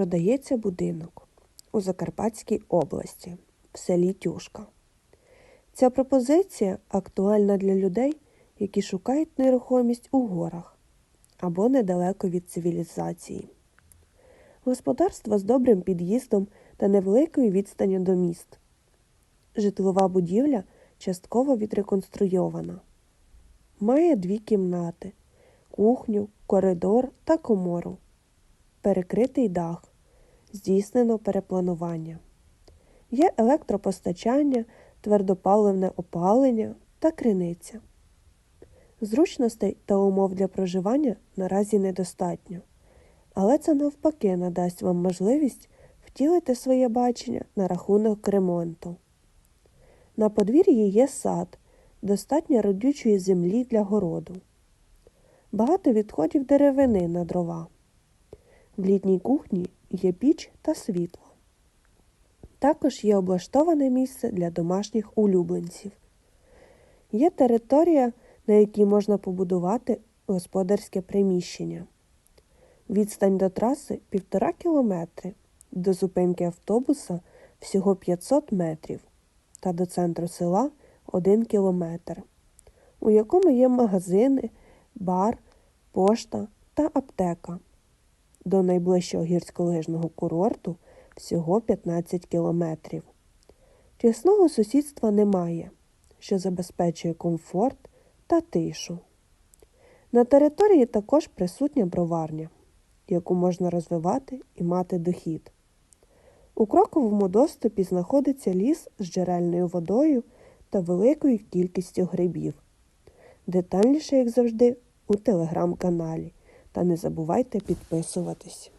Продається будинок у Закарпатській області в селі Тюшка. Ця пропозиція актуальна для людей, які шукають нерухомість у горах або недалеко від цивілізації. Господарство з добрим під'їздом та невеликою відстанню до міст. Житлова будівля частково відреконструйована. Має дві кімнати, кухню, коридор та комору. Перекритий дах. Здійснено перепланування. Є електропостачання, твердопаливне опалення та криниця. Зручностей та умов для проживання наразі недостатньо, але це навпаки надасть вам можливість втілити своє бачення на рахунок ремонту. На подвір'ї є сад, достатньо родючої землі для городу. Багато відходів деревини на дрова. В літній кухні є піч та світло. Також є облаштоване місце для домашніх улюбленців. Є територія, на якій можна побудувати господарське приміщення. Відстань до траси 1,5 кілометри, до зупинки автобуса всього 500 метрів та до центру села 1 кілометр, у якому є магазини, бар, пошта та аптека. До найближчого гірськолижного курорту всього 15 кілометрів. Тісного сусідства немає, що забезпечує комфорт та тишу. На території також присутня броварня, яку можна розвивати і мати дохід. У кроковому доступі знаходиться ліс з джерельною водою та великою кількістю грибів. Детальніше, як завжди, у телеграм-каналі. Та не забувайте підписуватись.